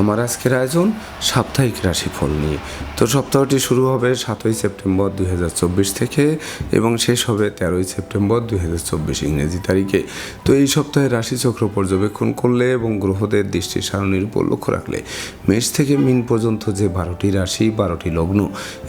আমার আজকের আয়োজন সাপ্তাহিক রাশিফল নিয়ে। তো সপ্তাহটি শুরু হবে সাতই সেপ্টেম্বর দুই হাজার চব্বিশ থেকে এবং শেষ হবে তেরোই সেপ্টেম্বর দুই হাজার চব্বিশ ইংরেজি তারিখে। তো এই সপ্তাহে রাশিচক্র পর্যবেক্ষণ করলে এবং গ্রহদের দৃষ্টি সারণীর উপর লক্ষ্য রাখলে মেষ থেকে মিন পর্যন্ত যে বারোটি রাশি, বারোটি লগ্ন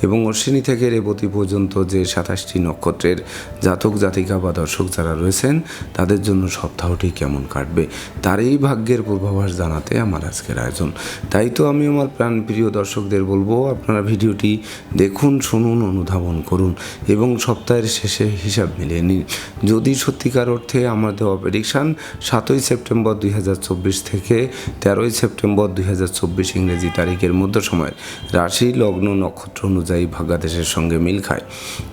এবং অশ্বিনী থেকে রেবতী পর্যন্ত যে সাতাশটি নক্ষত্রের জাতক, জাতিকা বা দর্শক যারা রয়েছেন, তাদের জন্য সপ্তাহটি কেমন কাটবে তারই ভাগ্যের পূর্বাভাস জানাতে আমার আজকের আয়োজন। তাই তো আমি আমার প্রাণপ্রিয় দর্শকদের বলব, আপনারা ভিডিওটি দেখুন, শুনুন, অনুধাবন করুন এবং সপ্তাহের শেষে হিসাব মিলিয়ে নিন। যদি সত্যিকার অর্থে আমার দেওয়া সাতই সেপ্টেম্বর দুই হাজার চব্বিশ থেকে তেরোই সেপ্টেম্বর দুই হাজার চব্বিশ ইংরেজি তারিখের মধ্য সময়ের রাশি, লগ্ন, নক্ষত্র অনুযায়ী ভাগ্যাদেশের সঙ্গে মিল খায়।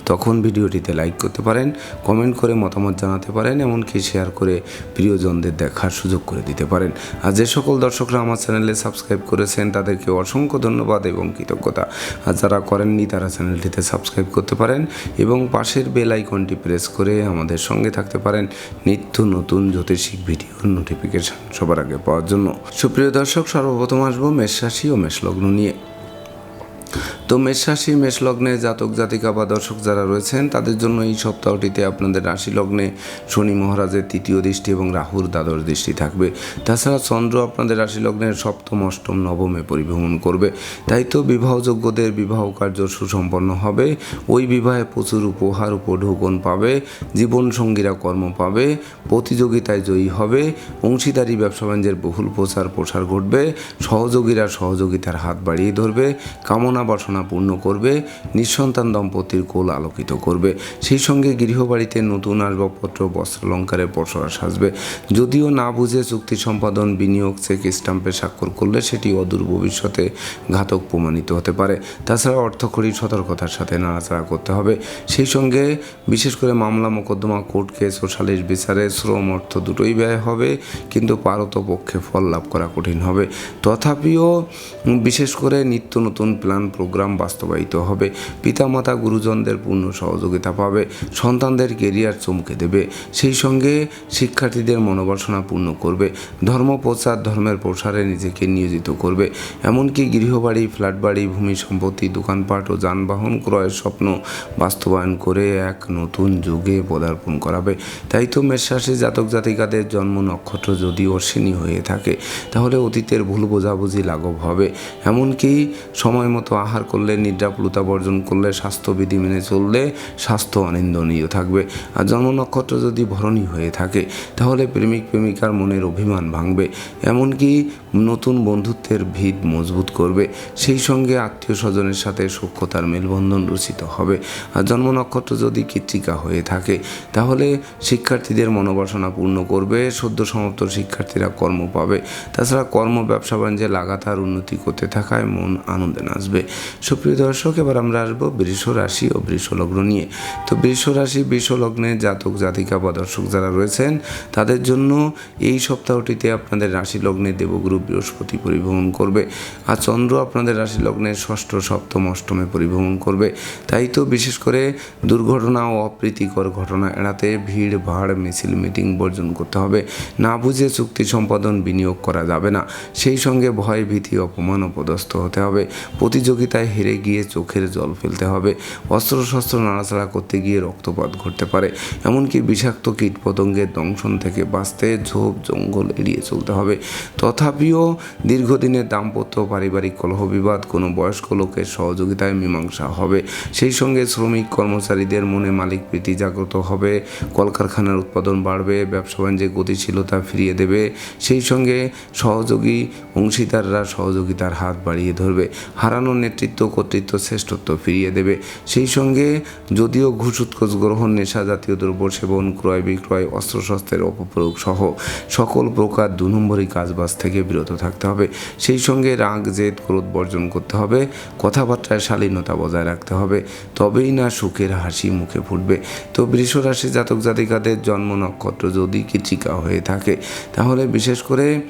তখন ভিডিওটিতে লাইক করতে পারেন কমেন্ট করে মতামত জানাতে পারেন, এমনকি শেয়ার করে প্রিয়জনদের দেখার সুযোগ করে দিতে পারেন। আর যে সকল দর্শকরা আমার চ্যানেলে সাবস্ক্রাইব করেছেন তাদেরকে অসংখ্য ধন্যবাদ এবং কৃতজ্ঞতা। আর যারা করেননি তারা চ্যানেলটিতে সাবস্ক্রাইব করতে পারেন এবং পাশের বেল আইকনটি প্রেস করে আমাদের সঙ্গে থাকতে পারেন নিত্য নতুন জ্যোতিষিক ভিডিওর নোটিফিকেশন সবার আগে পাওয়ার জন্য। সুপ্রিয় দর্শক, সর্বপ্রথম আসব মেষ রাশি ও মেষ লগ্ন নিয়ে। তো মেষ রাশি মেষ লগ্নে জাতক, জাতিকা বা দর্শক যারা রয়েছেন, তাদের জন্য এই সপ্তাহটিতে আপনাদের রাশি লগ্নে শনি মহারাজের তৃতীয় দৃষ্টি এবং রাহুর দ্বাদশ দৃষ্টি থাকবে। তাছাড়া চন্দ্র আপনাদের রাশি লগ্নের সপ্তম, অষ্টম, নবমে পরিভ্রমণ করবে। তাই তো বিবাহযোগ্যদের বিবাহ কার্য সুসম্পন্ন হবে। ওই বিবাহে প্রচুর উপহার উপঢৌকন পাবে। জীবনসঙ্গীরা কর্ম পাবে। প্রতিযোগিতায় জয়ী হবে। অংশীদারি, ব্যবসা বাণিজ্যের বহুল প্রচার প্রসার ঘটবে। সহযোগীরা সহযোগিতার হাত বাড়িয়ে ধরবে। কামনা বাসনা পূর্ণ করবে, নিঃসন্তান দম্পতির কোল আলোকিত করবে। সেই সঙ্গে গৃহবাড়িতে নতুন আসবাবপত্র বস্ত্রালঙ্কারের পসরা সাজবে। যদিও না বুঝে চুক্তি সম্পাদন, বিনিয়োগ, চেক, স্টাম্পে স্বাক্ষর করলে সেটি অদূর ভবিষ্যতে ঘাতক প্রমাণিত হতে পারে। তাছাড়া অর্থকরী সতর্কতার সাথে নাড়াচাড়া করতে হবে। সেই সঙ্গে বিশেষ করে মামলা মোকদ্দমা, কোর্ট কেস ও সালিশ বিচারে শ্রম অর্থ দুটোই ব্যয় হবে, কিন্তু পারত পক্ষে ফল লাভ করা কঠিন হবে। তথাপিও বিশেষ করে নিত্য নতুন প্ল্যান, প্রোগ্রাম বাস্তবায়িত হবে। পিতামাতা গুরুজনদের পূর্ণ সহযোগিতা পাবে, সন্তানদের কেরিয়ার চমকে দেবে, সেই সঙ্গে শিক্ষার্থীদের মনোবাসনা পূর্ণ করবে, ধর্ম প্রচার, ধর্মের প্রসারে নিজেকে নিয়োজিত করবে। এমনকি গৃহবাড়ি ফ্ল্যাট বাড়ি ভূমি সম্পত্তি, দোকানপাট ও যানবাহন ক্রয়ের স্বপ্ন বাস্তবায়ন করে এক নতুন যুগে পদার্পণ করাবে। তাই তো মেষরাশি জাতক জাতিকাদের জন্ম নক্ষত্র যদি অশ্বিনী হয়ে থাকে, তাহলে অতীতের ভুল বোঝাবুঝি লাঘব হবে। এমনকি সময় মতো আহার করলে, নিদ্রাপ্লুতা বর্জন করলে, স্বাস্থ্যবিধি মেনে চললে স্বাস্থ্য আনন্দনীয় থাকবে। আর জন্ম নক্ষত্র যদি ভরণী হয়ে থাকে, তাহলে প্রেমিক প্রেমিকার মনের অভিমান ভাঙবে। এমনকি নতুন বন্ধুত্বের ভিত মজবুত করবে। সেই সঙ্গে আত্মীয় স্বজনের সাথে সূক্ষ্মতার মেলবন্ধন রচিত হবে। আর জন্ম নক্ষত্র যদি কৃত্রিকা হয়ে থাকে, তাহলে শিক্ষার্থীদের মনোবাসনা পূর্ণ করবে। সদ্য সমাপ্ত শিক্ষার্থীরা কর্ম পাবে। তাছাড়া কর্ম, ব্যবসা বাণিজ্যে লাগাতার উন্নতি করতে থাকায় মন আনন্দে নাচবে। সুপ্রিয় দর্শক, এবার আমরা আসব বৃষ রাশি ও বৃষ লগ্ন নিয়ে। তো বৃষ রাশি, বৃষ লগ্নে জাতক, জাতিকা বা দর্শক যারা রয়েছেন, তাদের জন্য এই সপ্তাহটিতে আপনাদের রাশি লগ্নে দেবগুরু বৃহস্পতি পরিভ্রমণ করবে। আর চন্দ্র আপনাদের রাশি লগ্নের ষষ্ঠ, সপ্তম, অষ্টমে পরিভ্রমণ করবে। তাই তো বিশেষ করে দুর্ঘটনা ও অপ্রীতিকর ঘটনা এড়াতে ভিড়, ভাড়, মিছিল, মিটিং বর্জন করতে হবে। না বুঝে চুক্তি সম্পাদন বিনিয়োগ করা যাবে না। সেই সঙ্গে ভয়, ভীতি, অপমান ও পদস্থ হতে হবে। প্রতিযোগিতায় হেরে গিয়ে চোখের জল ফেলতে হবে। অস্ত্রশস্ত্র নাড়াচাড়া করতে গিয়ে রক্তপাত ঘটতে পারে। এমনকি বিষাক্ত কীটপতঙ্গের দংশন থেকে বাঁচতে ঝোপ, জঙ্গল এড়িয়ে চলতে হবে। তথাপিও দীর্ঘদিনের দাম্পত্য পারিবারিক কলহ বিবাদ কোনো বয়স্ক লোকের সহযোগিতায় মীমাংসা হবে। সেই সঙ্গে শ্রমিক কর্মচারীদের মনে মালিক প্রীতি জাগ্রত হবে। কলকারখানার উৎপাদন বাড়বে, ব্যবসা বাণিজ্যে গতিশীলতা ফিরিয়ে দেবে। সেই সঙ্গে সহযোগী অংশীদাররা সহযোগিতার হাত বাড়িয়ে ধরবে। হারানো নেতৃত্ব, কর্তৃত্ব শ্রেষ্ঠত্ব ফিরিয়ে দেবে। সেই সঙ্গে যদিও ঘুষ উৎকোচ গ্রহণ, নেশা জাতীয় দ্রব্য সেবন, ক্রয় বিক্রয়, অস্ত্রশস্ত্রের অপপ্রয়োগ সহ সকল প্রকার দু নম্বরই কাজবাজ থেকে বিরত থাকতে হবে। সেই সঙ্গে রাগ, জেদ, ক্রোধ বর্জন করতে হবে। কথাবার্তায় শালীনতা বজায় রাখতে হবে। তবেই না সুখের হাসি মুখে ফুটবে। তো বৃষ রাশি জাতক জাতিকাদের জন্ম নক্ষত্র যদি কৃতিকা হয়ে থাকে, তাহলে বিশেষ করে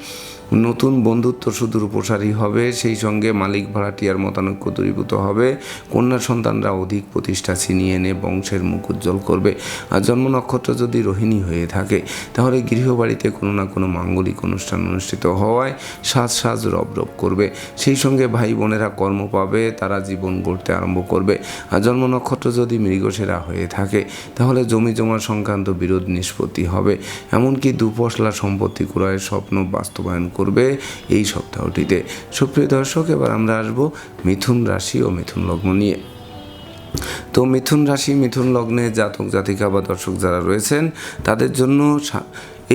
নতুন বন্ধুত্ব সুদূর প্রসারী হবে, সেই সঙ্গে মালিক ভাড়াটিয়ার মতানৈক্য দূরীভূত হবে। কন্যা সন্তানরা অধিক প্রতিষ্ঠা ছিনিয়ে এনে বংশের মুখ উজ্জ্বল করবে। আর জন্ম নক্ষত্র যদি রোহিণী হয়ে থাকে, তাহলে গৃহবাড়িতে কোনো না কোনো মাঙ্গলিক অনুষ্ঠান অনুষ্ঠিত হওয়ায় সাজ সাজ রব রব করবে। সেই সঙ্গে ভাই বোনেরা কর্ম পাবে, তারা জীবন গড়তে আরম্ভ করবে। আর জন্ম নক্ষত্র যদি মৃগসেরা হয়ে থাকে, তাহলে জমি জমা সংক্রান্ত বিরোধ নিষ্পত্তি হবে। এমনকি দুপশলা সম্পত্তি ক্রয়ের স্বপ্ন বাস্তবায়ন করবে। এই সপ্তাহটিতে। সুপ্রিয় দর্শক, এবার আমরা আসব মিথুন রাশি ও মিথুন লগ্ন নিয়ে। তো মিথুন রাশি, মিথুন লগ্নে জাতক জাতিকা বা দর্শক যারা রয়েছেন, তাদের জন্য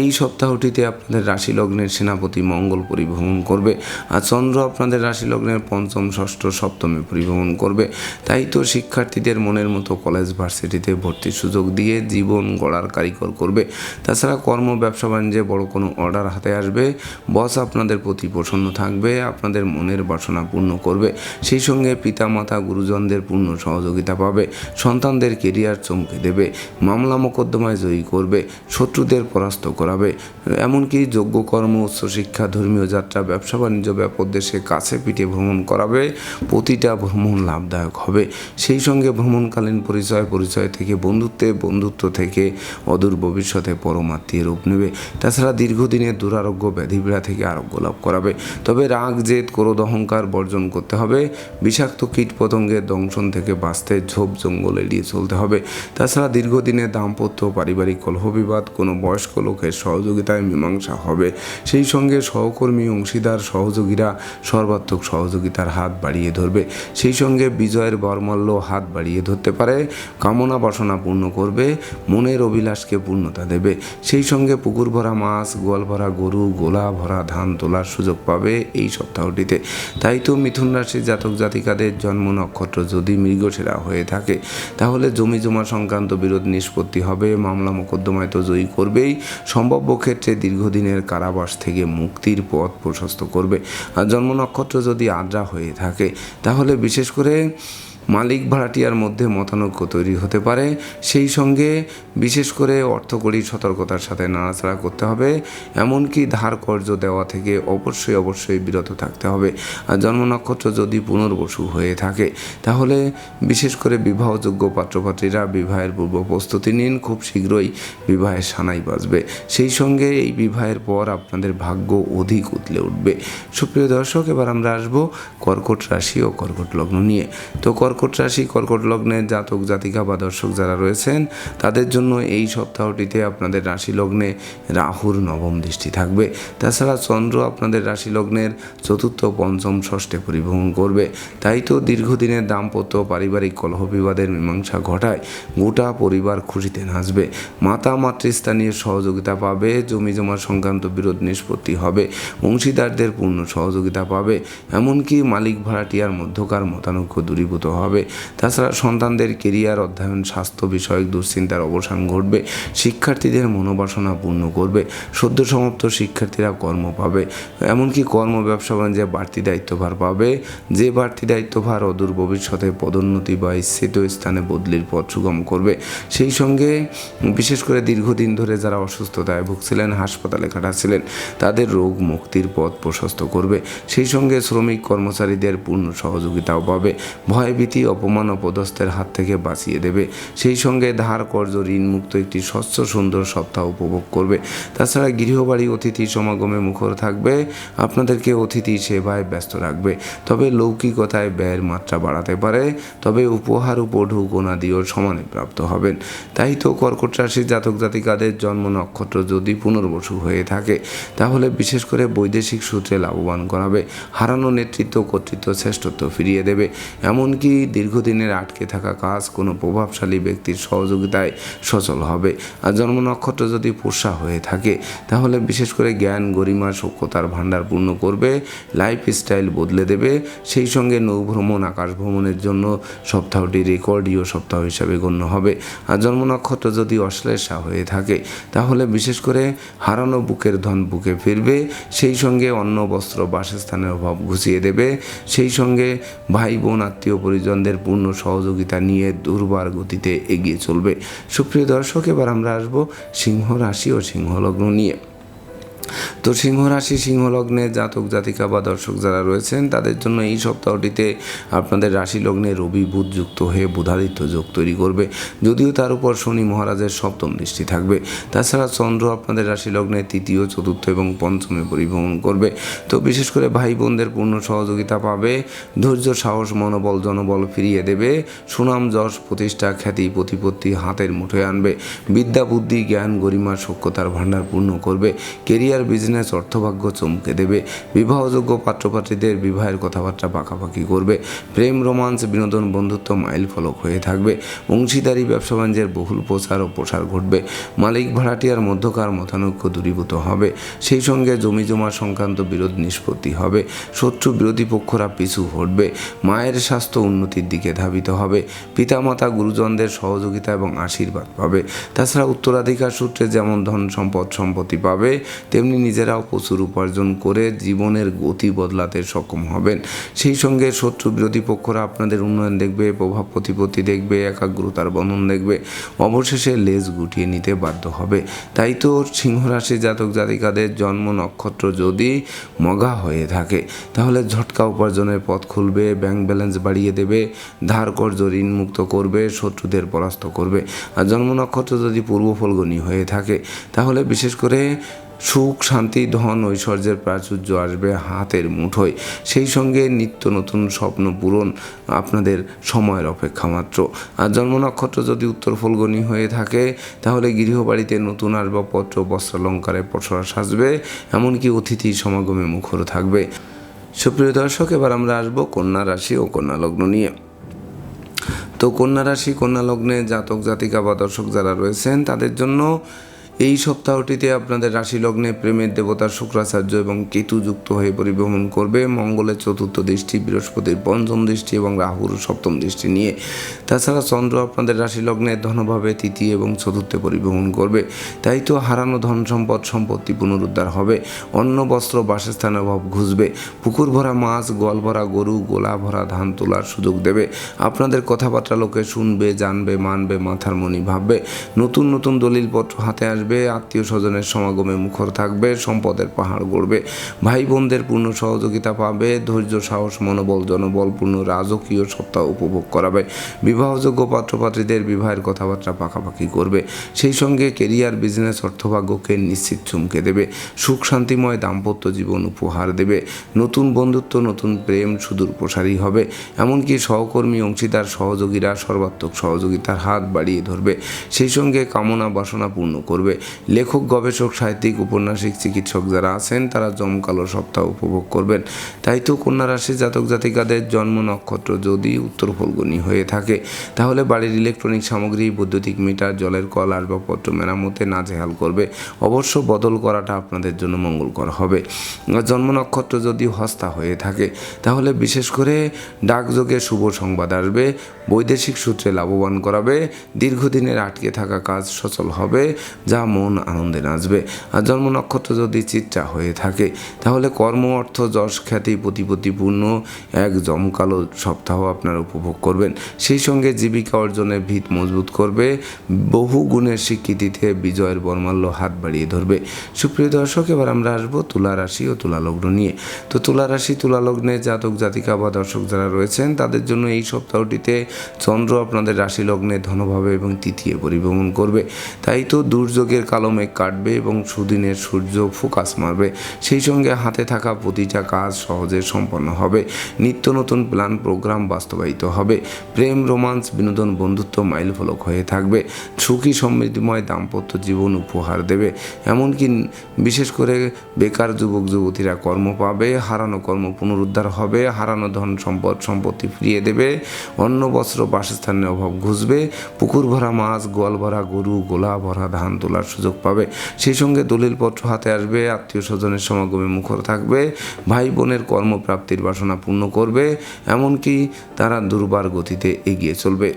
এই সপ্তাহটিতে আপনাদের রাশি লগ্নের সেনাপতি মঙ্গল পরিভ্রমণ করবে আর চন্দ্র আপনাদের রাশি লগ্নের পঞ্চম, ষষ্ঠ, সপ্তমে পরিভ্রমণ করবে। তাই তো শিক্ষার্থীদের মনের মতো কলেজ, ভার্সিটিতে ভর্তির সুযোগ দিয়ে জীবন গড়ার কারিকর করবে। তাছাড়া কর্ম, ব্যবসা, বাণিজ্যে বড় কোনো অর্ডার হাতে আসবে। বস আপনাদের প্রতি প্রসন্ন থাকবে, আপনাদের মনের বাসনা পূর্ণ করবে। সেই সঙ্গে পিতামাতা, গুরুজনদের পূর্ণ সহযোগিতা পাবে, সন্তানদের কেরিয়ার চমকে দেবে মামলা মোকদ্দমায় জয়ী করবে, শত্রুদের পরাস্ত করাবে। এমনকি যোগ্য কর্ম উচ্চশিক্ষা ধর্মীয় যাত্রা, ব্যবসা বাণিজ্য ব্যাপক দেশে কাছে পিঠে ভ্রমণ করাবে। প্রতিটা ভ্রমণ লাভদায়ক হবে। সেই সঙ্গে ভ্রমণকালীন পরিচয় পরিচয় থেকে বন্ধুত্বে, বন্ধুত্ব থেকে অদূর ভবিষ্যতে পরমাত্মীয় রূপ নেবে। তাছাড়া দীর্ঘদিনের দুরারোগ্য, ব্যাধিপীড়া থেকে আরোগ্য লাভ করাবে। তবে রাগ, জেদ, ক্রোধ, অহংকার বর্জন করতে হবে। বিষাক্ত কীট পতঙ্গের দংশন থেকে বাঁচতে ঝোপ জঙ্গল এড়িয়ে চলতে হবে। তাছাড়া দীর্ঘদিনের দাম্পত্য পারিবারিক কলহ বিবাদ কোনো বয়স্ক লোকের সহযোগিতায় মীমাংসা হবে। সেই সঙ্গে সহকর্মী, অংশীদার, সহযোগীরা সর্বাত্মক সহযোগিতার হাত বাড়িয়ে ধরবে। সেই সঙ্গে বিজয়ের বরমাল্য হাত বাড়িয়ে ধরতে পারে, কামনা বাসনা পূর্ণ করবে, মনের অভিলাষকে পূর্ণতা দেবে। সেই সঙ্গে পুকুর ভরা মাছ, গোয়াল ভরা গরু, গোলা ভরা ধান তোলার সুযোগ পাবে এই সপ্তাহটিতে। তাই তো মিথুন রাশির জাতক জাতিকাদের জন্ম নক্ষত্র যদি মৃগসেরা হয়ে থাকে, তাহলে জমি জমা সংক্রান্ত বিরোধ নিষ্পত্তি হবে। মামলা মোকদ্দমায় তো জয়ী করবেই। সম্ভাব্য ক্ষেত্রে দীর্ঘদিনের কারাবাস থেকে মুক্তির পথ প্রশস্ত করবে। আর জন্ম নক্ষত্র যদি আদ্রা হয়ে থাকে, তাহলে বিশেষ করে মালিক ভাড়াটিয়ার মধ্যে মতানৈক্য তৈরি হতে পারে। সেই সঙ্গে বিশেষ করে অর্থকরী সতর্কতার সাথে নাড়াচাড়া করতে হবে, এমনকি ধার কর্য দেওয়া থেকে অবশ্যই অবশ্যই বিরত থাকতে হবে। আর জন্ম নক্ষত্র যদি পুনর্বসু হয়ে থাকে, তাহলে বিশেষ করে বিবাহযোগ্য পাত্রপাত্রীরা বিবাহের পূর্ব প্রস্তুতি নিন, খুব শীঘ্রই বিবাহের সানাই বাজবে। সেই সঙ্গে এই বিবাহের পর আপনাদের ভাগ্য অধিক উতলে উঠবে। সুপ্রিয় দর্শক, এবার আমরা আসব কর্কট রাশি ও কর্কট লগ্ন নিয়ে। তো কর্কট রাশি কর্কট লগ্নের জাতক, জাতিকা বা দর্শক যারা রয়েছেন, তাদের জন্য এই সপ্তাহটিতে আপনাদের রাশি লগ্নে রাহুর নবম দৃষ্টি থাকবে। তাছাড়া চন্দ্র আপনাদের রাশি লগ্নের চতুর্থ, পঞ্চম, ষষ্ঠে পরিভ্রমণ করবে। তাই তো দীর্ঘদিনের দাম্পত্য, পারিবারিক কলহ বিবাদের মীমাংসা ঘটায় গোটা পরিবার খুশিতে নাচবে। মাতা, মাতৃস্থানীয় সহযোগিতা পাবে, জমি জমা সংক্রান্ত বিরোধ নিষ্পত্তি হবে, অংশীদারদের পূর্ণ সহযোগিতা পাবে। এমনকি মালিক ভাড়াটিয়ার মধ্যকার মতানৈক্য দূরীভূত হবে। তাছাড়া সন্তানদের কেরিয়ার, অধ্যয়ন, স্বাস্থ্য বিষয়ক দুশ্চিন্তার অবসান ঘটবে। শিক্ষার্থীদের মনোবাসনা পূর্ণ করবে। সদ্য সমাপ্ত শিক্ষার্থীরা কর্ম পাবে। এমনকি কর্ম, ব্যবসা, বাণিজ্যে বাড়তি দায়িত্বভার পাবে। যে বাড়তি দায়িত্বভার অদূর ভবিষ্যতে পদোন্নতি বা স্থিত স্থানে বদলির পথ সুগম করবে। সেই সঙ্গে বিশেষ করে দীর্ঘদিন ধরে যারা অসুস্থতায় ভুগছিলেন, হাসপাতালে কাটাচ্ছিলেন, তাদের রোগ মুক্তির পথ প্রশস্ত করবে। সেই সঙ্গে শ্রমিক কর্মচারীদের পূর্ণ সহযোগিতাও পাবে। ভয়ভীতি অপমান ও পদস্থের হাত থেকে বাঁচিয়ে দেবে। সেই সঙ্গে ধার কর্য ঋণমুক্ত একটি স্বচ্ছ, সুন্দর সপ্তাহ উপভোগ করবে। তাছাড়া গৃহবাড়ি, অতিথি সমাগমে মুখর থাকবে। আপনাদেরকে অতিথি সেবায় ব্যস্ত রাখবে। তবে লৌকিকতায় ব্যয়ের মাত্রা বাড়াতে পারে। তবে উপহার উপঢৌ গোনাদিও সমানে প্রাপ্ত হবেন। তাই তো কর্কট রাশির জাতক জাতিকাদের জন্ম নক্ষত্র যদি পুনর্বসু হয়ে থাকে, তাহলে বিশেষ করে বৈদেশিক সূত্রে লাভবান করাবে। হারানো নেতৃত্ব কর্তৃত্ব শ্রেষ্ঠত্ব ফিরিয়ে দেবে। এমনকি দীর্ঘদিনের আটকে থাকা কাজ কোনো প্রভাবশালী ব্যক্তির সহযোগিতায় সচল হবে। আর জন্ম নক্ষত্র যদি পোষা হয়ে থাকে, তাহলে বিশেষ করে জ্ঞান, গরিমা সক্ষতার ভাণ্ডার পূর্ণ করবে লাইফ স্টাইল বদলে দেবে। সেই সঙ্গে নৌভ্রমণ আকাশ ভ্রমণের জন্য সপ্তাহটি রেকর্ডীয় সপ্তাহ হিসাবে গণ্য হবে। আর জন্ম নক্ষত্র যদি অশ্লেষা হয়ে থাকে, তাহলে বিশেষ করে হারানো বুকের ধন বুকে ফিরবে, সেই সঙ্গে অন্ন, বস্ত্র, বাসস্থানের অভাব ঘুষিয়ে দেবে, সেই সঙ্গে ভাই বোন আত্মীয় পরিজনদের পূর্ণ সহযোগিতা নিয়ে দুর্বার গতিতে এগিয়ে চলবে। সুপ্রিয় দর্শক, এবার আমরা আসব সিংহ রাশি ও সিংহলগ্ন নিয়ে। তো সিংহ রাশি, সিংহ লগ্নে জাতক, জাতিকা বা দর্শক যারা রয়েছেন, তাদের জন্য এই সপ্তাহটিতে আপনাদের রাশি লগ্নে রবি, বুধ যুক্ত হয়ে বুধাদিত্য যোগ তৈরি করবে। যদিও তার উপর শনি মহারাজের সপ্তম দৃষ্টি থাকবে। তাছাড়া চন্দ্র আপনাদের রাশি লগ্নে তৃতীয়, চতুর্থ এবং পঞ্চমে পরিভ্রমণ করবে। তো বিশেষ করে ভাই বোনদের পূর্ণ সহযোগিতা পাবে, ধৈর্য, সাহস, মনোবল, জনবল ফিরিয়ে দেবে, সুনাম, যশ, প্রতিষ্ঠা, খ্যাতি, প্রতিপত্তি হাতের মুঠোয় আনবে। বিদ্যা, বুদ্ধি, জ্ঞান, গরিমা সক্ষতার ভাণ্ডার পূর্ণ করবে। কেরিয়ার বিজনেস অর্থভাগ্য চমকে দেবে। বিবাহযোগ্য পাত্রপাত্রীদের বিবাহের কথাবার্তা পাকাপাকি করবে। প্রেম রোমান্স বিনোদন, বন্ধুত্ব মাইল ফলক হয়ে থাকবে। অংশীদারি, ব্যবসা বাণিজ্যের বহুল প্রচার ও প্রসার ঘটবে। মালিক ভাড়াটিয়ার মধ্যকার মতানৈক্য দূরীভূত হবে। সেই সঙ্গে জমি জমা সংক্রান্ত বিরোধ নিষ্পত্তি হবে। শত্রু বিরোধী পক্ষরা পিছু হটবে। মায়ের স্বাস্থ্য উন্নতির দিকে ধাবিত হবে। পিতামাতা, গুরুজনদের সহযোগিতা এবং আশীর্বাদ পাবে। তাছাড়া উত্তরাধিকার সূত্রে যেমন ধন সম্পদ সম্পত্তি পাবে, তেমনি নিজেরাও প্রচুর উপার্জন করে জীবনের গতি বদলাতে সক্ষম হবেন। সেই সঙ্গে শত্রু বিরোধী পক্ষরা আপনাদের উন্নয়ন দেখবে, প্রভাব প্রতিপত্তি দেখবে, একাগ্রতার বন্ধন দেখবে, অবশেষে লেজ গুটিয়ে নিতে বাধ্য হবে। তাই তো সিংহরাশি জাতক জাতিকাদের জন্ম নক্ষত্র যদি মগা হয়ে থাকে, তাহলে ঝটকা উপার্জনের পথ খুলবে ব্যাংক ব্যালেন্স বাড়িয়ে দেবে, ধার কর্য ঋণ মুক্ত করবে, শত্রুদের পরাস্ত করবে। আর জন্ম নক্ষত্র যদি পূর্ব ফলগণী হয়ে থাকে, তাহলে বিশেষ করে সুখ, শান্তি, ধন, ঐশ্বর্যের প্রাচুর্য আসবে হাতের মুঠোয়। সেই সঙ্গে নিত্য নতুন স্বপ্ন পূরণ আপনাদের সময়ের অপেক্ষা মাত্র। আর জন্ম নক্ষত্র যদি উত্তর ফলগণী হয়ে থাকে, তাহলে গৃহবাড়িতে নতুন আসবাবপত্র, বস্ত্রালঙ্কারে পসরা সাজবে, এমনকি অতিথি সমাগমে মুখর থাকবে। সুপ্রিয় দর্শক, এবার আমরা আসব কন্যা রাশি ও কন্যা লগ্ন নিয়ে। তো কন্যা রাশি, কন্যা লগ্নে জাতক, জাতিকা বা দর্শক যারা রয়েছেন, তাদের জন্য এই সপ্তাহটিতে আপনাদের রাশি লগ্নে প্রেমের দেবতা শুক্রাচার্য এবং কেতু যুক্ত হয়ে পরিভ্রমণ করবে। মঙ্গলের চতুর্থ দৃষ্টি, বৃহস্পতির পঞ্চম দৃষ্টি এবং রাহুর সপ্তম দৃষ্টি নিয়ে। তাছাড়া চন্দ্র আপনাদের রাশি লগ্নে ধনভাবে তৃতীয় এবং চতুর্থে পরিভ্রমণ করবে। তাই তো হারানো ধন সম্পদ, সম্পত্তি পুনরুদ্ধার হবে। অন্ন, বস্ত্র বাসস্থানের অভাব ঘুষবে। পুকুর ভরা মাছ, গোয়াল ভরা গরু, গোলা ভরা ধান তোলার সুযোগ দেবে। আপনাদের কথাবার্তা লোকে শুনবে, জানবে, মানবে, মাথার মনি ভাববে। নতুন নতুন দলিলপত্র হাতে আসবে। আত্মীয় স্বজনের সমাগমে মুখর থাকবে, সম্পদের পাহাড় গড়বে ভাই বোনদের পূর্ণ সহযোগিতা পাবে, ধৈর্য, সাহস, মনোবল জনবল পূর্ণ রাজকীয় সপ্তাহ উপভোগ করাবে, বিবাহযোগ্য পাত্রপাত্রীদের বিবাহের কথাবার্তা পাকাপাকি করবে, সেই সঙ্গে কেরিয়ার, বিজনেস, অর্থভাগ্যকে নিশ্চিত চমকে দেবে, সুখ, শান্তিময় দাম্পত্য জীবন উপহার দেবে, নতুন বন্ধুত্ব, নতুন প্রেম সুদূর প্রসারী হবে, এমনকি সহকর্মী, অংশীদার, সহযোগীরা সর্বাত্মক সহযোগিতার হাত বাড়িয়ে ধরবে, সেই সঙ্গে কামনা বাসনা পূর্ণ করবে লেখক, গবেষক, সাহিত্যিক, উপন্যাসিক, চিকিৎসক যারা আছেন, তারা জমকালো সপ্তাহ উপভোগ করবেন। তাই তো কন্যা রাশি জাতক জাতিকাদের জন্ম নক্ষত্র যদি উত্তর ফলগুনি হয়ে থাকে, তাহলে বাড়ির ইলেকট্রনিক সামগ্রী, বৈদ্যুতিক মিটার, জলের কল, আসবাবপত্র মেরামতে নাজেহাল করবে। অবশ্য বদল করাটা আপনাদের জন্য মঙ্গলকর হবে। জন্ম নক্ষত্র যদি হস্তা হয়ে থাকে, তাহলে বিশেষ করে ডাকযোগে শুভ সংবাদ আসবে, বৈদেশিক সূত্রে লাভবান করাবে, দীর্ঘদিনের আটকে থাকা কাজ সচল হবে, যা মন আনন্দে নাচবে। আর জন্ম নক্ষত্র যদি চিত্রা হয়ে থাকে, তাহলে কর্ম, অর্থ, যশ, খ্যাতি, প্রতিপত্তিপূর্ণ এক জমকালো সপ্তাহ আপনারা উপভোগ করবেন। সেই সঙ্গে জীবিকা অর্জনের ভিত মজবুত করবে। বহু গুণের স্বীকৃতিতে বিজয়ের বর্মাল্য হাত বাড়িয়ে ধরবে। সুপ্রিয় দর্শক, এবার আমরা আসব তুলা রাশি ও তুলা লগ্ন নিয়ে। তো তুলা রাশি, তুলা লগ্নে জাতক, জাতিকা বা দর্শক যারা রয়েছেন, তাদের জন্য এই সপ্তাহটিতে চন্দ্র আপনাদের রাশি লগ্নে ধনভাবে এবং তৃতীয় পরিভ্রমণ করবে। তাই তো দুর্যোগের কালো মেঘ কাটবে এবং সুদিনের সূর্য ফোকাস মারবে। সেই সঙ্গে হাতে থাকা প্রতিটা কাজ সহজে সম্পন্ন হবে। নিত্য নতুন প্ল্যান, প্রোগ্রাম বাস্তবায়িত হবে। প্রেম, রোমান্স, বিনোদন, বন্ধুত্ব মাইল ফলক হয়ে থাকবে। সুখী, সমৃদ্ধিময়, দাম্পত্য জীবন উপহার দেবে। এমনকি বিশেষ করে বেকার যুবক, যুবতীরা কর্ম পাবে, হারানো কর্ম পুনরুদ্ধার হবে, হারানো ধন সম্পদ, সম্পত্তি ফিরিয়ে দেবে, অন্ন, বস্ত্র, বাসস্থানের অভাব ঘুষবে, পুকুর ভরা মাছ, গোয়াল ভরা গরু গোলা ভরা ধান তোলার সুযোগ পাবে। সেই সঙ্গে দলিলপত্র হাতে আসবে, আত্মীয় স্বজনের সমাগমে মুখর থাকবে, ভাই বোনের কর্মপ্রাপ্তির বাসনা পূর্ণ করবে, এমনকি তারা দুর্বার গতিতে এগিয়ে চলবে।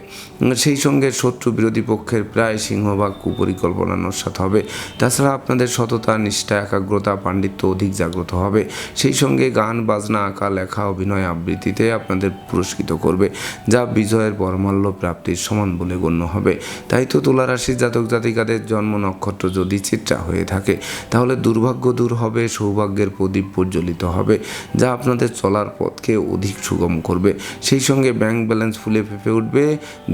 সেই সঙ্গে শত্রু বিরোধী পক্ষের প্রায় সিংহভাগ কুপরিকল্পনা নস্বাত হবে। তাছাড়া আপনাদের সততা, নিষ্ঠা, একাগ্রতা, পাণ্ডিত্য অধিক জাগ্রত হবে। সেই সঙ্গে গান, বাজনা, আঁকা, লেখা, অভিনয় আবৃত্তিতে আপনাদের পুরস্কৃত করবে, যা বিজয়ের পরমাল্য প্রাপ্তির সমান বলে গণ্য হবে। তাই তো তুলারাশির জাতক জাতিকাদের জন্ম নক্ষত্র যদি চিত্রা হয়ে থাকে, তাহলে দুর্ভাগ্য দূর হবে, সৌভাগ্যের প্রদীপ প্রজ্বলিত হবে, যা আপনাদের চলার পথকে অধিক সুগম করবে। সেই সঙ্গে ব্যাংক ব্যালেন্স ফুলে ফেপে উঠবে,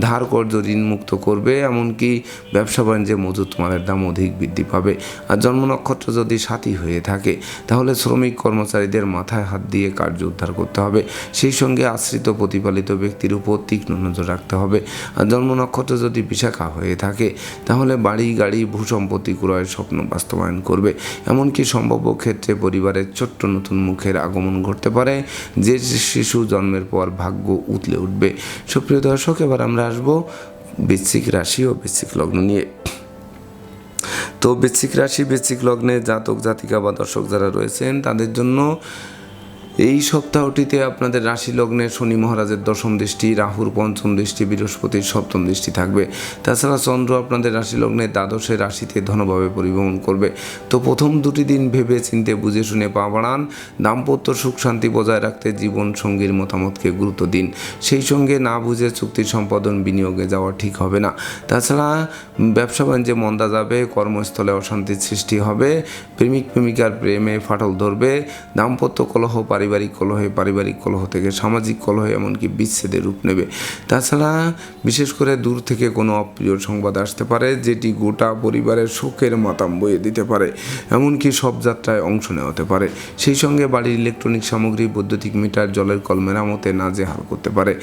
ধার কর্য ঋণ মুক্ত করবে, এমনকি ব্যবসা বাণিজ্যে মজুত মালের দাম অধিক বৃদ্ধি পাবে। আর জন্ম নক্ষত্র যদি সাথী হয়ে থাকে, তাহলে শ্রমিক কর্মচারীদের মাথায় হাত দিয়ে কার্য উদ্ধার করতে হবে। সেই সঙ্গে আশ্রিত প্রতিপালিত ব্যক্তির উপর তীক্ষ্ণ নজর রাখতে হবে। আর জন্ম নক্ষত্র যদি বিশাখা হয়ে থাকে, তাহলে বাড়ি, গাড়ি ভূসম্পত্তি ক্রয়ের স্বপ্ন বাস্তবায়ন করবে। এমনকি সম্ভাব্য ক্ষেত্রে পরিবারের ছোট্ট নতুন মুখের আগমন ঘটতে পারে, যে শিশু জন্মের পর ভাগ্য উতলে উঠবে। সুপ্রিয় দর্শক, এবার আমরা আসব বৃশ্চিক রাশি ও বৃশ্চিক লগ্ন নিয়ে। তো বৃশ্চিক রাশি, বৃশ্চিক লগ্নে জাতক, জাতিকা বা দর্শক যারা রয়েছেন, তাদের জন্য এই সপ্তাহটিতে আপনাদের রাশি লগ্নে শনি মহারাজের দশম দৃষ্টি, রাহুর পঞ্চম দৃষ্টি, বৃহস্পতির সপ্তম দৃষ্টি থাকবে। তাছাড়া চন্দ্র আপনাদের রাশি লগ্নে দ্বাদশে রাশিতে ধনভাবে পরিবহন করবে। তো প্রথম দুটি দিন ভেবে চিনতে, বুঝে শুনে পা বাড়ান। দাম্পত্য সুখ শান্তি বজায় রাখতে জীবন সঙ্গীর মতামতকে গুরুত্ব দিন। সেই সঙ্গে না বুঝে চুক্তি সম্পাদন বিনিয়োগে যাওয়া ঠিক হবে না। তাছাড়া ব্যবসা বাণিজ্যে মন্দা যাবে, কর্মস্থলে অশান্তির সৃষ্টি হবে, প্রেমিক প্রেমিকার প্রেমে ফাটল ধরবে, দাম্পত্য কলহ পারিবারিক কলহে পারিবারিক কলহ থেকে সামাজিক কলহ এমনকি বিচ্ছেদের রূপ নেবে। তাছাড়া বিশেষ করে দূর থেকে কোনো অপ্রিয় সংবাদ আসতে পারে, যেটি গোটা পরিবারের শোকের মাতাম বয়ে দিতে পারে, এমনকি সব যাত্রায় অংশ নেওয়া হতে পারে। সেই সঙ্গে বাড়ির ইলেকট্রনিক সামগ্রী, বৈদ্যুতিক মিটার, জলের কল মেরামতে নাজেহাল করতে পারে।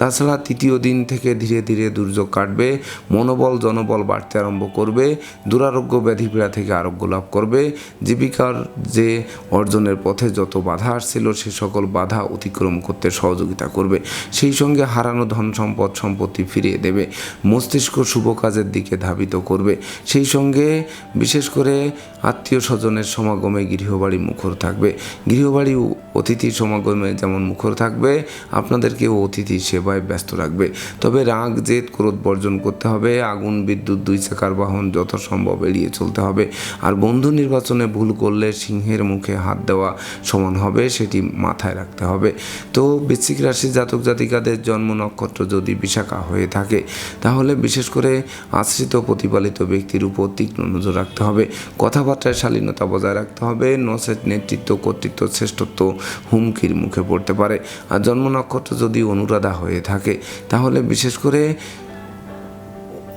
তাছাড়া তৃতীয় দিন থেকে ধীরে ধীরে দুর্যোগ কাটবে, মনোবল, জনবল বাড়তে আরম্ভ করবে, দুরারোগ্য ব্যাধি পীড়া থেকে আরোগ্য লাভ করবে, জীবিকার যে অর্জনের পথে যত বাধা আসছিল সে সকল বাধা অতিক্রম করতে সহযোগিতা করবে। সেই সঙ্গে হারানো ধন সম্পদ সম্পত্তি ফিরিয়ে দেবে। মস্তিষ্ক শুভ কাজের দিকে ধাবিত করবে। সেই সঙ্গে বিশেষ করে আত্মীয় স্বজনের সমাগমে গৃহবাড়ি মুখর থাকবে। গৃহবাড়ি অতিথি সমাগমে যেমন মুখর থাকবে, আপনাদেরকেও অতিথি সেবায় ব্যস্ত রাখবে। তবে রাগ, জেদ, ক্রোধ বর্জন করতে হবে। আগুন, বিদ্যুৎ, দুই চাকার বাহন যথাসম্ভব এড়িয়ে চলতে হবে। আর বন্ধু নির্বাচনে ভুল করলে সিংহের মুখে হাত দেওয়া সমান হবে। সেটি মাথায় রাখতে হবে। তো বৃশ্চিক রাশি জাতক জাতিকাদের জন্ম নক্ষত্র যদি বিশাখা হয়ে থাকে, তাহলে বিশেষ করে আশ্রিত প্রতিপালিত ব্যক্তির উপর তীক্ষ্ণ নজর রাখতে হবে। কথাবার্তায় শালীনতা বজায় রাখতে হবে। নচেত নেতৃত্ব, কর্তৃত্ব, শ্রেষ্ঠত্ব হুমকির মুখে পড়তে পারে। আর জন্ম নক্ষত্র যদি অনুরাধা হয়ে থাকে, তাহলে বিশেষ করে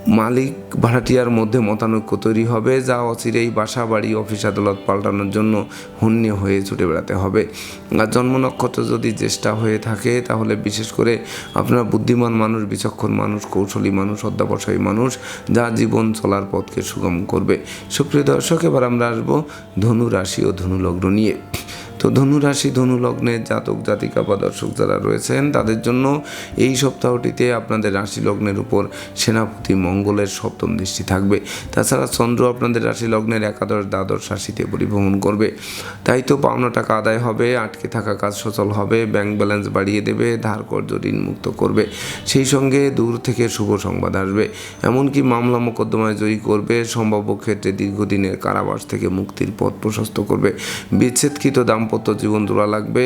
মালিক ভাড়াটিয়ার মধ্যে মতানৈক্য তৈরি হবে, যা অচিরেই বাসা, বাড়ি, অফিস আদালত পাল্টানোর জন্য হন্য হয়ে ছুটে বেড়াতে হবে। আর জন্ম নক্ষত্র যদি জ্যেষ্ঠা হয়ে থাকে, তাহলে বিশেষ করে আপনার বুদ্ধিমান মানুষ, বিচক্ষণ মানুষ, কৌশলী মানুষ, অধ্যাবসায়ী মানুষ, যা জীবন চলার পথকে সুগম করবে। সুপ্রিয় দর্শক, এবার আমরা আসব ধনু রাশি ও ধনু লগ্ন নিয়ে। তো ধনু রাশি ধনু লগ্নের জাতক, জাতিকা বা দর্শক যারা রয়েছেন, তাদের জন্য এই সপ্তাহটিতে আপনাদের রাশি লগ্নের উপর সেনাপতি মঙ্গলের সপ্তম দৃষ্টি থাকবে। তাছাড়া চন্দ্র আপনাদের রাশি লগ্নের একাদশ, দ্বাদশ রাশিতে পরিভ্রমণ করবে। তাই তো পাওনা টাকা আদায় হবে, আটকে থাকা কাজ সচল হবে, ব্যাংক ব্যালেন্স বাড়িয়ে দেবে, ধার কর্য ঋণ মুক্ত করবে। সেই সঙ্গে দূর থেকে শুভ সংবাদ আসবে। এমনকি মামলা মোকদ্দমায় জয়ী করবে, সম্ভাব্য ক্ষেত্রে দীর্ঘদিনের কারাবাস থেকে মুক্তির পথ প্রশস্ত করবে। বিচ্ছেদকৃত দাম্পত্য জীবন দোলা লাগবে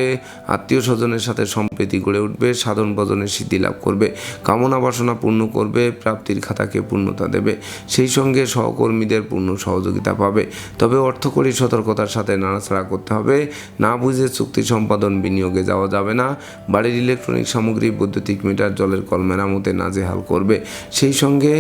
আত্মীয় স্বজনের সাথে সম্প্রীতি গড়ে উঠবে, সাধন ভজনের সিদ্ধি লাভ করবে, কামনা বাসনা পূর্ণ করবে, প্রাপ্তির খাতাকে পূর্ণতা দেবে, সেই সঙ্গে সহকর্মীদের পূর্ণ সহযোগিতা পাবে। তবে অর্থকরী সতর্কতার সাথে নাড়াচাড়া করতে হবে। না বুঝে চুক্তি সম্পাদন বিনিয়োগে যাওয়া যাবে না। বাড়ির ইলেকট্রনিক সামগ্রী, বৈদ্যুতিক মিটার, জলের কল মেরামতে নাজেহাল করবে। সেই সঙ্গে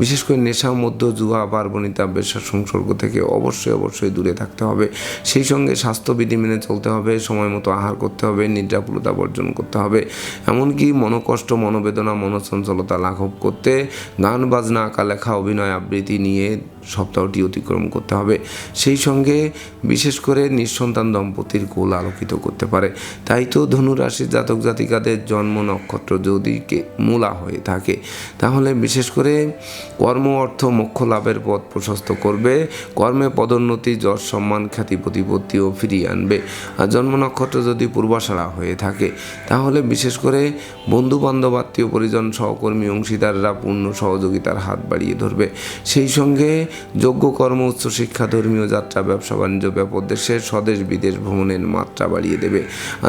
বিশেষ করে নেশা মধ্য জুয়া পার্বণিতা বেশার সংসর্গ থেকে অবশ্যই অবশ্যই দূরে থাকতে হবে। সেই সঙ্গে স্বাস্থ্যবিধি মেনে চলতে হবে, সময় মতো আহার করতে হবে, নিদ্রাপুলতা বর্জন করতে হবে। এমনকি মনোকষ্ট, মনোবেদনা, মনোচঞ্চলতা লাঘব করতে গান, বাজনা, আঁকা, লেখা, অভিনয়, আবৃত্তি নিয়ে সপ্তাহটি অতিক্রম করতে হবে। সেই সঙ্গে বিশেষ করে নিঃসন্তান দম্পতির কোল আলোকিত করতে পারে। তাই তো ধনুরাশির জাতক জাতিকাদের জন্ম নক্ষত্র যদি মূলা হয়ে থাকে, তাহলে বিশেষ করে কর্ম অর্থ মোক্ষ লাভের পথ প্রশস্ত করবে। কর্মে পদোন্নতি, যশ, সম্মান, খ্যাতি, প্রতিপত্তিও ফিরিয়ে আনবে। আর জন্ম নক্ষত্র যদি পূর্বাশারা হয়ে থাকে, তাহলে বিশেষ করে বন্ধু বান্ধব আত্মীয়, পরিজন, সহকর্মী, অংশীদাররা পূর্ণ সহযোগিতার হাত বাড়িয়ে ধরবে। সেই সঙ্গে যোগ্য কর্ম উচ্চশিক্ষা ধর্মীয় যাত্রা, ব্যবসা, বাণিজ্য, ব্যাপক দেশে স্বদেশ, বিদেশ ভ্রমণের মাত্রা বাড়িয়ে দেবে।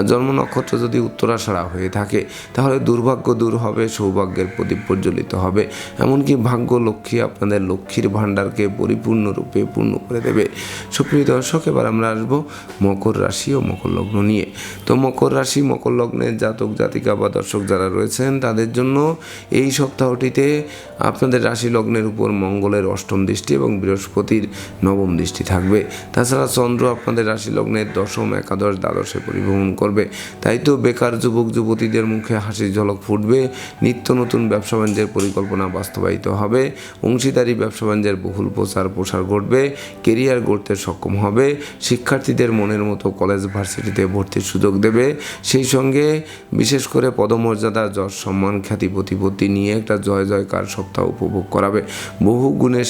জন্ম নক্ষত্র যদি উত্তরাষাড়া হয়ে থাকে, তাহলে দুর্ভাগ্য দূর হবে, সৌভাগ্যের প্রদীপ প্রজ্বলিত হবে। এমনকি ভাগ্য লক্ষ্মী আপনাদের লক্ষ্মীর ভাণ্ডারকে পরিপূর্ণরূপে পূর্ণ করে দেবে। সুপ্রিয় দর্শক, এবার আমরা আসব মকর রাশি ও মকর লগ্ন নিয়ে। তো মকর রাশি, মকর লগ্নের জাতক, জাতিকা বা দর্শক যারা রয়েছেন, তাদের জন্য এই সপ্তাহটিতে আপনাদের রাশি লগ্নের উপর মঙ্গলের অষ্টম দৃষ্টি এবং বৃহস্পতির নবম দৃষ্টি থাকবে। তাছাড়া চন্দ্র আপনাদের রাশি লগ্নের দশম, একাদশ, দ্বাদশে পরিভ্রমণ করবে। তাই তো বেকার যুবক, যুবতীদের মুখে হাসির ঝলক ফুটবে। নিত্য নতুন ব্যবসা বাণিজ্যের পরিকল্পনা বাস্তবায়িত হবে। অংশীদারি ব্যবসা বাণিজ্যের বহুল প্রচার প্রসার ঘটবে। কেরিয়ার গড়তে সক্ষম হবে। শিক্ষার্থীদের মনের মতো কলেজ, ভার্সিটিতে ভর্তির সুযোগ দেবে। সেই সঙ্গে বিশেষ করে পদমর্যাদা, যশ, সম্মান, খ্যাতি, প্রতিপত্তি নিয়ে একটা জয়, জয়কার সপ্তাহ উপভোগ করাবে। বহু গুণের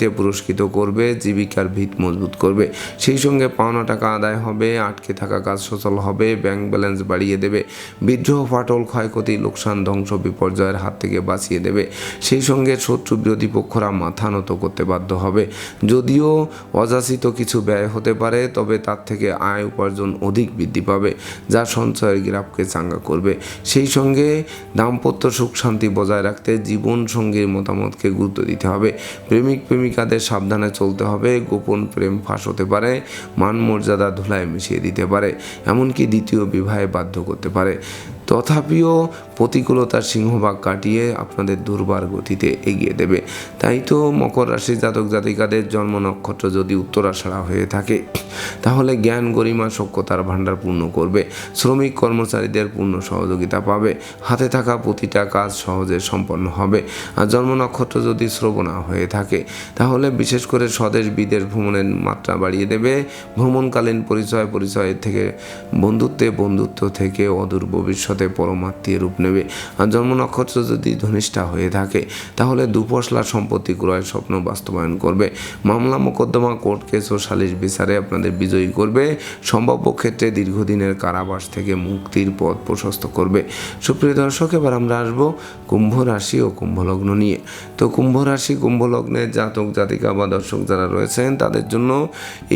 স্বীকৃতিতে পুরস্কৃত করবে, জীবিকার ভিত মজবুত করবে। সেই সঙ্গে পাওনা টাকা আদায় হবে, আটকে থাকা কাজ সচল হবে, ব্যাংক ব্যালেন্স বাড়িয়ে দেবে, বিদ্রোহ, ফাটল, ক্ষয়ক্ষতি, লোকসান, ধ্বংস, বিপর্যয়ের হাত থেকে বাঁচিয়ে দেবে। সেই সঙ্গে শত্রু বিরোধী পক্ষরা মাথা নত করতে বাধ্য হবে। যদিও অযাচিত কিছু ব্যয় হতে পারে, তবে তার থেকে আয় উপার্জন অধিক বৃদ্ধি পাবে, যা সঞ্চয়ের গ্রাফকে চাঙ্গা করবে। সেই সঙ্গে দাম্পত্য সুখ শান্তি বজায় রাখতে জীবন সঙ্গীর মতামতকে গুরুত্ব দিতে হবে। প্রেমিক প্রেমিক প্রেমিকাদের সাবধানে চলতে হবে, গোপন প্রেম ফাঁস হতে পারে, মান মর্যাদা ধুলায় মিশিয়ে দিতে পারে, এমনকি দ্বিতীয় বিবাহে বাধ্য করতে পারে। তথাপিও প্রতিকূলতার সিংহভাগ কাটিয়ে আপনাদের দুর্বার গতিতে এগিয়ে দেবে। তাই তো মকর রাশি জাতক জাতিকাদের জন্ম নক্ষত্র যদি উত্তরাষাড়া হয়ে থাকে, তাহলে জ্ঞান গরিমা সক্ষতার ভাণ্ডার পূর্ণ করবে। শ্রমিক কর্মচারীদের পূর্ণ সহযোগিতা পাবে। হাতে থাকা প্রতিটা কাজ সহজে সম্পন্ন হবে। আর জন্ম নক্ষত্র যদি শ্রবণা হয়ে থাকে, তাহলে বিশেষ করে স্বদেশ বিদেশ ভ্রমণের মাত্রা বাড়িয়ে দেবে। ভ্রমণকালীন পরিচয় পরিচয় থেকে বন্ধুত্বে বন্ধুত্ব থেকে অদূর ভবিষ্যতে পরমাত্মীয় রূপ নেবে। আর জন্ম নক্ষত্র যদি ধনিষ্ঠা হয়ে থাকে, তাহলে দুপশলা সম্পত্তি ক্রয়ের স্বপ্ন বাস্তবায়ন করবে। মামলা মোকদ্দমা কোর্ট কেস ও সালিশ বিচারে আপনাদের বিজয়ী করবে। সম্ভাব্য ক্ষেত্রে দীর্ঘদিনের কারাবাস থেকে মুক্তির পথ প্রশস্ত করবে। সুপ্রিয় দর্শক, এবার আমরা আসব কুম্ভ রাশি ও কুম্ভলগ্ন নিয়ে। তো কুম্ভ রাশি, কুম্ভ লগ্নের জাতক, জাতিকা বা দর্শক যারা রয়েছেন, তাদের জন্য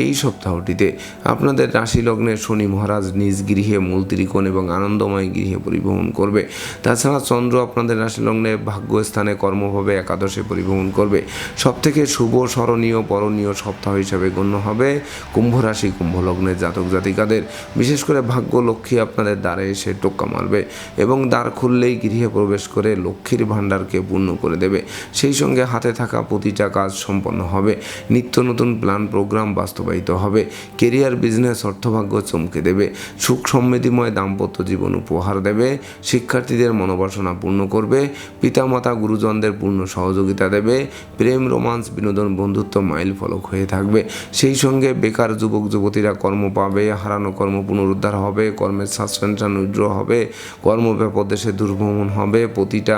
এই সপ্তাহটিতে আপনাদের রাশি লগ্নের শনি মহারাজ নিজ গৃহে মূল ত্রিকোণ এবং আনন্দময় গৃহে পরিভ্রমণ করবে। তাছাড়া চন্দ্র আপনাদের রাশি লগ্নে ভাগ্যস্থানে কর্মভাবে একাদশে পরিভ্রমণ করবে। সবথেকে শুভ, স্মরণীয় পরণীয় সপ্তাহ হিসাবে গণ্য হবে কুম্ভ রাশি কুম্ভ লগ্নের জাতক জাতিকাদের। বিশেষ করে ভাগ্য লক্ষ্মী আপনাদের দ্বারে এসে টোক্কা মারবে এবং দ্বার খুললেই গৃহে প্রবেশ করে লক্ষ্মীর ভাণ্ডারকে পূর্ণ করে দেবে। সেই সঙ্গে হাতে থাকা প্রতিটা কাজ সম্পন্ন হবে। নিত্য নতুন প্ল্যান, প্রোগ্রাম বাস্তবায়িত হবে। কেরিয়ার, বিজনেস, অর্থভাগ্য চমকে দেবে। সুখ সমৃদ্ধিময় দাম্পত্য জীবন উপহার দেবে। শিক্ষার্থীদের মনোবাসনা পূর্ণ করবে, পিতামাতা, গুরুজনদের পূর্ণ সহযোগিতা দেবে, প্রেম, রোমান্স, বিনোদন, বন্ধুত্ব মাইল ফলক হয়ে থাকবে। সেই সঙ্গে বেকার যুবক, যুবতীরা কর্ম পাবে, হারানো কর্ম পুনরুদ্ধার হবে, কর্মের সাসপেনশন উইড্র হবে কর্ম দেশে দুর্ভ্রমণ হবে, প্রতিটা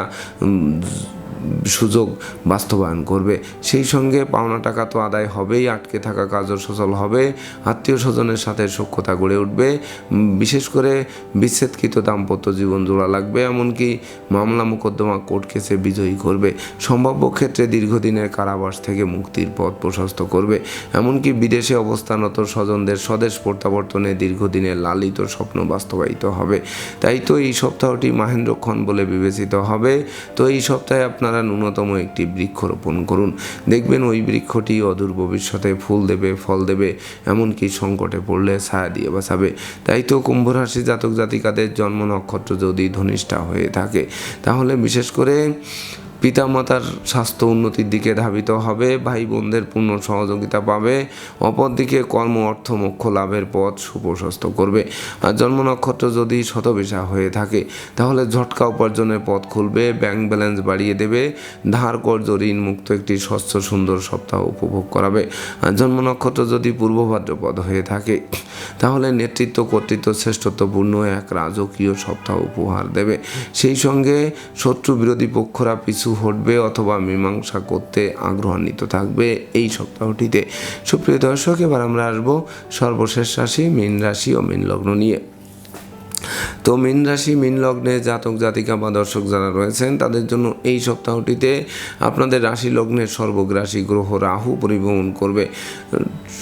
সুযোগ বাস্তবায়ন করবে। সেই সঙ্গে পাওনা টাকা তো আদায় হবেই, আটকে থাকা কাজও সচল হবে, আত্মীয় স্বজনের সাথে সখ্যতা গড়ে উঠবে বিশেষ করে বিচ্ছেদকৃত দাম্পত্য জীবন জোড়া লাগবে, এমনকি মামলা মোকদ্দমা কোর্ট কেসে বিজয়ী করবে। সম্ভাব্য ক্ষেত্রে দীর্ঘদিনের কারাবাস থেকে মুক্তির পথ প্রশস্ত করবে। এমনকি বিদেশে অবস্থানরত স্বজনদের স্বদেশ প্রত্যাবর্তনে দীর্ঘদিনের লালিত স্বপ্ন বাস্তবায়িত হবে। তাই তো এই সপ্তাহটি মাহেন্দ্রক্ষণ বলে বিবেচিত হবে। তো এই সপ্তাহে আপনারা ন্যূনতম একটি বৃক্ষ রোপণ করুন। দেখবেন ওই বৃক্ষটি অদূর ভবিষ্যতে ফুল দেবে, ফল দেবে, এমনকি সংকটে পড়লে ছায়া দিয়ে বাঁচাবে। তাই তো কুম্ভ রাশি জাতক জাতিকাদের জন্ম নক্ষত্র যদি ধনিষ্ঠা হয়ে থাকে, তাহলে বিশেষ করে পিতামাতার স্বাস্থ্য উন্নতির দিকে ধাবিত হবে ভাই বোনদের পূর্ণ সহযোগিতা পাবে, অপরদিকে কর্ম অর্থ মোক্ষ লাভের পথ সুপ্রশস্ত করবে। আর জন্ম নক্ষত্র যদি শতবিশা হয়ে থাকে, তাহলে ঝটকা উপার্জনের পথ খুলবে, ব্যাংক ব্যালেন্স বাড়িয়ে দেবে ধার কর্য ঋণ মুক্ত একটি স্বচ্ছ সুন্দর সপ্তাহ উপভোগ করাবে। আর জন্ম নক্ষত্র যদি পূর্ব ভাদ্রপদ হয়ে থাকে, তাহলে নেতৃত্ব কর্তৃত্ব শ্রেষ্ঠত্বপূর্ণ এক রাজকীয় সপ্তাহ উপহার দেবে। সেই সঙ্গে শত্রু বিরোধী পক্ষরা পিছু হটবে অথবা মীমাংসা করতে আগ্রহান্বিত থাকবে এই সপ্তাহটিতে। সুপ্রিয় দর্শক, এবার আমরা আসব সর্বশেষ রাশি, মীন রাশি ও মীন লগ্ন নিয়ে। তো মীন রাশি, মীন লগ্নে জাতক, জাতিকা বা দর্শক যারা রয়েছেন, তাদের জন্য এই সপ্তাহটিতে আপনাদের রাশি লগ্নের সর্বগ্রাসী গ্রহ রাহু পরিভ্রমণ করবে।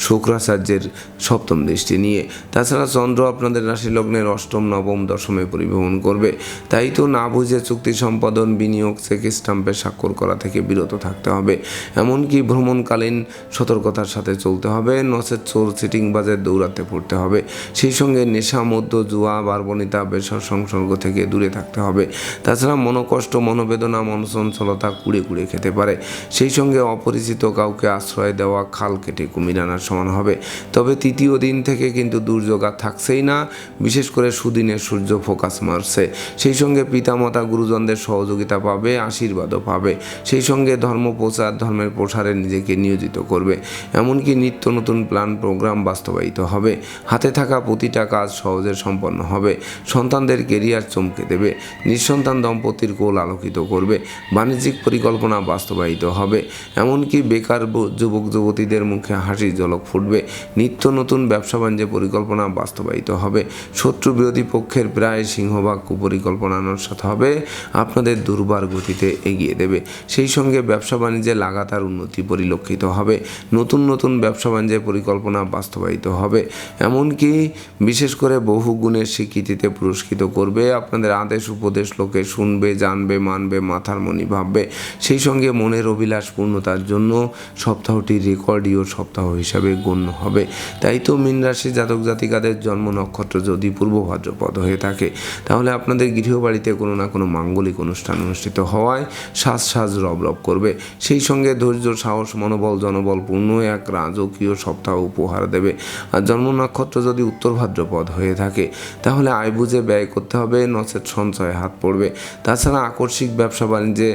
শুক্রাচার্যের সপ্তম দৃষ্টি নিয়ে। তাছাড়া চন্দ্র আপনাদের রাশি লগ্নের অষ্টম, নবম, দশমে পরিভ্রমণ করবে। তাই তো না বুঝে চুক্তি সম্পাদন, বিনিয়োগ, চেক স্টাম্পে স্বাক্ষর করা থেকে বিরত থাকতে হবে। এমনকি ভ্রমণকালীন সতর্কতার সাথে চলতে হবে। নচেত চোর সিটিং বাজে দৌড়াতে পড়তে হবে। সেই সঙ্গে নেশা মধ্য জুয়া, বারবনিতা, বেসর সংসর্গ থেকে দূরে থাকতে হবে। তাছাড়া মনোকষ্ট, মনোবেদনা, মনচঞ্চলতা কুড়ে কুড়ে খেতে পারে। সেই সঙ্গে অপরিচিত কাউকে আশ্রয় দেওয়া, খাল কেটে কুমির আনার সমান হবে। তবে তৃতীয় দিন থেকে কিন্তু দুর্যোগ আর থাকছেই না, বিশেষ করে সুদিনের সূর্য ফোকাস মারছে। সেই সঙ্গে পিতামাতা গুরুজনদের সহযোগিতা পাবে, আশীর্বাদও পাবে। সেই সঙ্গে ধর্ম প্রচার, ধর্মের প্রসারে নিজেকে নিয়োজিত করবে। এমনকি নিত্য নতুন প্ল্যান, প্রোগ্রাম বাস্তবায়িত হবে। হাতে থাকা প্রতিটা কাজ সহজে সম্পন্ন হবে। সন্তানদের কেরিয়ার চমকে দেবে। নিঃসন্তান দম্পতির কোল আলোকিত করবে। বাণিজ্যিক পরিকল্পনা বাস্তবায়িত হবে। এমনকি বেকার যুবক যুবতীদের মুখে হাসির ঝলক ফুটবে। নিত্য নতুন ব্যবসা বাণিজ্যের পরিকল্পনা বাস্তবায়িত হবে। শত্রু বিরোধী পক্ষের প্রায় সিংহভাগ কুপরিকল্পনা নস্বাত হবে। আপনাদের দুর্বার গতিতে এগিয়ে দেবে। সেই সঙ্গে ব্যবসা বাণিজ্যে লাগাতার উন্নতি পরিলক্ষিত হবে। নতুন নতুন ব্যবসা বাণিজ্যের পরিকল্পনা বাস্তবায়িত হবে। এমনকি বিশেষ করে বহু গুণের স্বীকৃতিতে পুরস্কৃত করবে। আপনাদের আদেশ, উপদেশ লোকে শুনবে, জানবে, মানবে, মাথার মনি ভাববে। সেই সঙ্গে মনের অভিলাষ পূর্ণতার জন্য সপ্তাহটি রেকর্ডীয় সপ্তাহ হিসাবে গণ্য হবে। তাই তো মীন রাশি জাতক জাতিকাদের জন্ম নক্ষত্র যদি পূর্ব ভাদ্রপদ হয়ে থাকে, তাহলে আপনাদের গৃহবাড়িতে কোনো না কোনো মাঙ্গলিক অনুষ্ঠান অনুষ্ঠিত হওয়ায় সাজ সাজ রব রব করবে। সেই সঙ্গে ধৈর্য, সাহস, মনোবল, জনবল পূর্ণ এক রাজকীয় সপ্তাহ উপহার দেবে। আর জন্ম নক্ষত্র যদি উত্তর ভাদ্রপদ হয়ে থাকে, তাহলে আয় বুঝে ব্যয় করতে হবে, নচেত সঞ্চয়ে হাত পড়বে। তাছাড়া আকস্মিক ব্যবসা বাণিজ্যে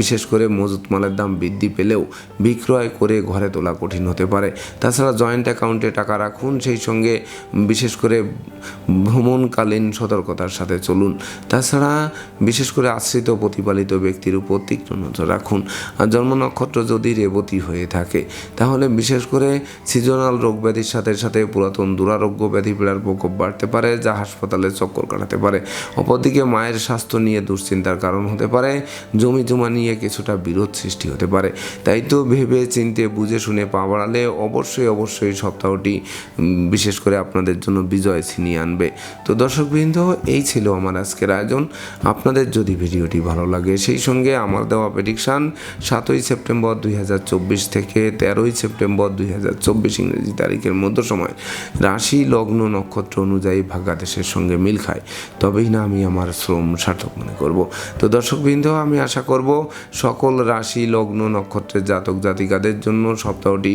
বিশেষ করে মজুত মালের দাম বৃদ্ধি পেলেও বিক্রয় করে ঘরে তোলা কঠিন হতে পারে। তাছাড়া জয়েন্ট অ্যাকাউন্টে টাকা রাখুন, সেই সঙ্গে বিশেষ করে ভ্রমণকালীন সতর্কতার সাথে চলুন। তাছাড়া বিশেষ করে আশ্রিত প্রতিপালিত ব্যক্তির উপর তীক্ষ্ণ নজর রাখুন। আর জন্ম নক্ষত্র যদি রেবতী হয়ে থাকে, তাহলে বিশেষ করে সিজনাল রোগ ব্যাধির সাথে সাথে পুরাতন দুরারোগ্য ব্যাধি পীড়ার প্রকোপ বাড়তে পারে, যা হাসপাতালে চক্কর কাটাতে পারে। অপরদিকে মায়ের স্বাস্থ্য নিয়ে দুশ্চিন্তার কারণ হতে পারে জমি জমা নিয়ে কিছুটা বিরোধ সৃষ্টি হতে পারে। তাই তো ভেবে চিনতে বুঝে শুনে পা বাড়ালে অবশ্যই অবশ্যই সপ্তাহটি বিশেষ করে আপনাদের জন্য বিজয় ছিনিয়ে আনবে। তো দর্শকবৃন্দ, এই ছিল আমার আজকের আয়োজন। আপনাদের যদি ভিডিওটি ভালো লাগে, সেই সঙ্গে আমার দেওয়া প্রেডিকশান সাতই সেপ্টেম্বর দুই হাজার চব্বিশ থেকে তেরোই সেপ্টেম্বর দুই হাজার চব্বিশ ইংরেজি তারিখের মধ্য সময় রাশি লগ্ন নক্ষত্র অনুযায়ী ভাগাদেশের সঙ্গে মিল খায়। তবেই না আমি আমার শ্রম সার্থক মনে করব। তো দর্শকবৃন্দ, আমি আশা করব সকল রাশি লগ্ন নক্ষত্রের জাতক জাতিকাদের জন্য সপ্তাহটি